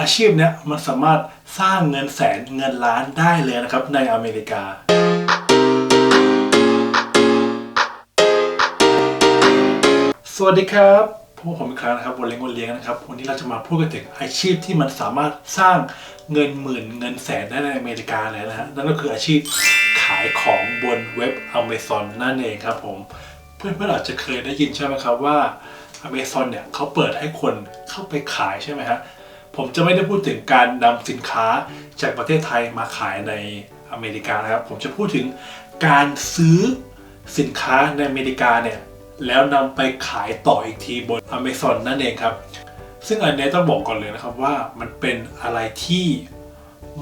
อาชีพเนี้ยมันสามารถสร้างเงินแสนเงินล้านได้เลยนะครับในอเมริกาสวัสดีครับ พวกผมอีกครั้งนะครับวันเลี้ยงวันเลี้ยงนะครับ วันนี้เราจะมาพูดกันถึงอาชีพที่มันสามารถสร้างเงินหมื่นเงินแสนได้ในอเมริกาเลยนะฮะ นั่นก็คืออาชีพขายของบนเว็บ Amazon นั่นเองครับผม เพื่อนๆอาจจะเคยได้ยินใช่ไหมครับว่า Amazon เนี่ยเขาเปิดให้คนเข้าไปขายใช่ไหมฮะ ผมจะไม่ได้พูดถึงการนำสินค้าจากประเทศไทยมาขายในอเมริกานะครับ ผมจะพูดถึงการซื้อสินค้าในอเมริกาเนี่ยแล้วนำไปขายต่ออีกทีบน Amazon นั่นเองครับ ซึ่งอันนี้ต้องบอกก่อนเลยนะครับว่ามันเป็นอะไรที่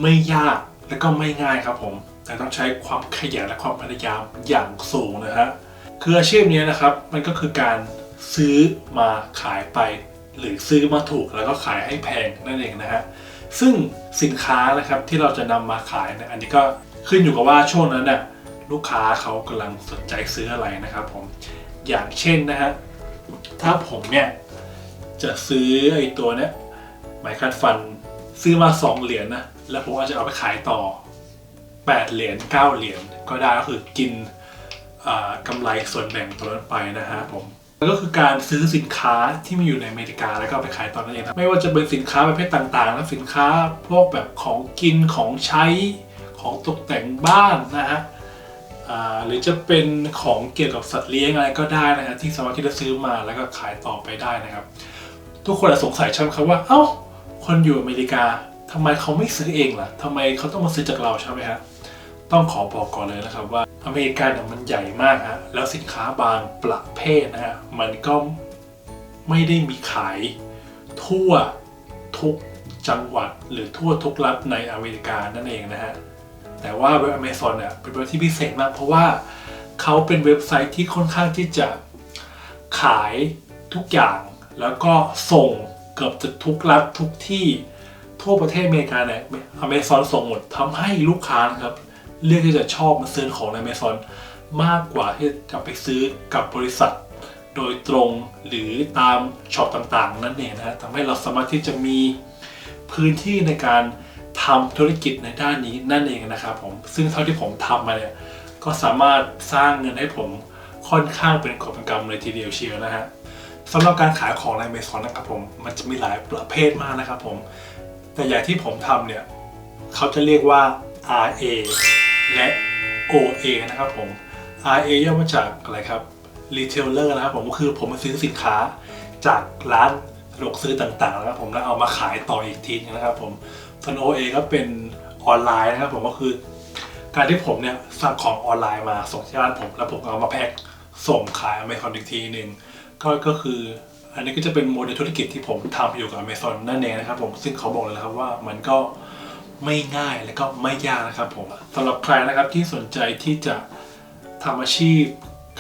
ไม่ยากและก็ไม่ง่ายครับผม แต่ต้องใช้ความขยันและความพยายามอย่างสูงนะฮะคืออาชีพนี้นะครับมันก็คือการซื้อมาขายไป หรือซื้อมาถูกแล้วก็ขายให้แพงนั่นเองนะฮะซึ่งสินค้านะครับที่เราจะนำมาขายเนี่ยอันนี้ก็ขึ้นอยู่กับว่าช่วงนั้นน่ะลูกค้าเขากำลังสนใจซื้ออะไรนะครับผมอย่างเช่นนะฮะถ้าผมเนี่ยจะซื้อไอ้ตัวเนี้ยไมคัดฟันซื้อมา 2 เหรียญนะแล้วผมอาจจะเอาไปขายต่อ 8 เหรียญ9เหรียญก็ได้ก็คือกินอ่ากำไรส่วนแบ่งตรงนั้นไปนะฮะผม ก็คือการซื้อสินค้าที่มีอยู่ในอเมริกาแล้วก็ไปขายตอนั่นเองนะไม่ว่าจะเป็นสินค้าประเภทต่างๆนะสินค้าพวกแบบของกินของใช้ของตกแต่งบ้านนะฮะหรือจะเป็นของเกี่ยวกับสัตว์เลี้ยงอะไรก็ได้นะครับที่สามารถที่จะซื้อมาแล้วก็ขายต่อไปได้นะครับ ทุกคนอาจสงสัยใช่ไหมครับว่า เอ้า คนอยู่อเมริกาทำไมเขาไม่ซื้อเองล่ะทำไมเขาต้องมาซื้อจากเราใช่ไหมฮะ ต้องขอบอกก่อนเลยนะครับว่าอเมริกาเนี่ยมันใหญ่มากฮะแล้วสินค้าบางประเภทนะฮะมันก็ไม่ได้มีขายทั่วทุกจังหวัดหรือทั่วทุกรัฐในอเมริกานั่นเองนะฮะแต่ว่าเว็บ Amazon เนี่ยเป็นเว็บที่พิเศษมาก เพราะว่าเขาเป็นเว็บไซต์ที่ค่อนข้างที่จะขายทุกอย่าง แล้วก็ส่งเกือบจะทุกรัฐทุกที่ทั่วประเทศอเมริกาเนี่ย Amazon ส่งหมดทำให้ลูกค้านะครับ เลือกที่จะชอบมาซื้อของใน Amazon มากกว่าที่จะไปซื้อกับบริษัท โดยตรงหรือตามช็อปต่างๆ นั่นเองนะฮะทำให้เราสามารถที่จะมีพื้นที่ในการทำธุรกิจในด้านนี้นั่นเองนะครับผมซึ่งเท่าที่ผมทำมาเนี่ยก็สามารถสร้างเงินให้ผมค่อนข้างเป็นกอบเป็นกำเลยทีเดียวเชียวนะฮะสำหรับการขายของในเมซอนนะครับผมมันจะมีหลายประเภทมากนะครับผมแต่อย่างที่ผมทำเนี่ยเขาจะเรียกว่า RA และ OA นะครับผม RA ย่อมาจากอะไรครับ Retailer นะครับผมก็คือผมมาซื้อสินค้าจากร้านสะดวกซื้อต่างๆนะครับผมแล้วเอามาขายต่ออีกทีนึงนะครับผมส่วน OA ก็เป็นออนไลน์นะครับผมก็คือการที่ผมเนี่ยสั่งของออนไลน์มาส่งที่ร้านผม แล้วผมเอามาแพ็คส่งขาย Amazon อีกทีหนึ่งก็ก็คืออันนี้ก็จะเป็นโมเดลธุรกิจที่ผมทำอยู่กับ Amazon นั่นเองนะครับผมซึ่งเขาบอกเลยนะครับว่ามันก็ ไม่ง่ายและก็ไม่ยากนะครับผมสำหรับใครนะครับที่สนใจที่จะทำอาชีพ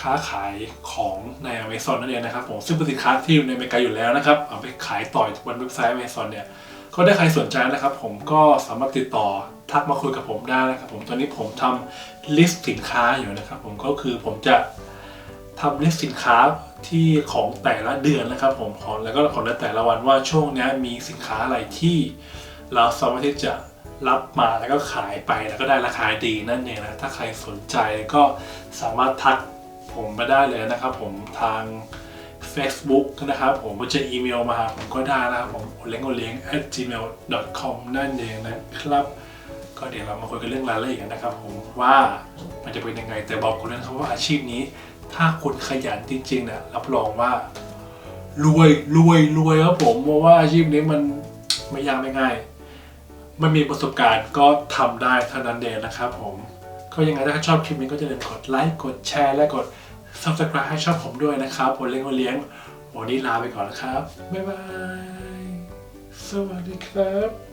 ค้าขายของใน Amazon นั่นเองนะครับผมซึ่งเป็นสินค้าที่อยู่ในอเมริกาอยู่แล้วนะครับเอาไปขายต่อบนเว็บไซต์ Amazon เนี่ยก็ได้ใครสนใจนะครับผมก็สามารถติดต่อทักมาคุยกับผมได้นะครับผมตอนนี้ผมทำลิสต์สินค้าอยู่นะครับผมก็คือผมจะทำลิสต์สินค้าที่ของแต่ละเดือนนะครับ ผมของแล้วก็ของแต่ละวันว่าช่วงนี้มีสินค้าอะไรที่เราสามารถที่จะ รับมาแล้วก็ขายไปแล้วก็ได้ราคาดีนั่นเองนะ ถ้าใครสนใจก็สามารถทักผมมาได้เลยนะครับผมทาง Facebook นะครับผมก็จะอีเมลมาหาผมก็ได้นะครับผมโอเล้งโอเล้ง at gmail com นั่นเองนะครับ ก็เดี๋ยวเรามาคุยกันเรื่องรายละเอียดกันนะครับผมว่ามันจะเป็นยังไงแต่บอกคุณนะครับว่าอาชีพนี้ ถ้าคุณขยันจริงๆเนี่ยรับรองว่ารวยรวยรวยครับผมเพราะว่าอาชีพนี้มันไม่ยากไม่ง่าย มันมีประสบการณ์ก็ทำได้เท่านั้นเองนะครับผมก็ยังไงถ้าชอบคลิปนี้ก็จะลืมกดไลค์กดแชร์และกด subscribe ให้ชอบผมด้วยนะครับผมเลี้ยงวันเลี้ยงวันนี้ลาไปก่อนนะครับ บ๊ายบาย สวัสดีครับ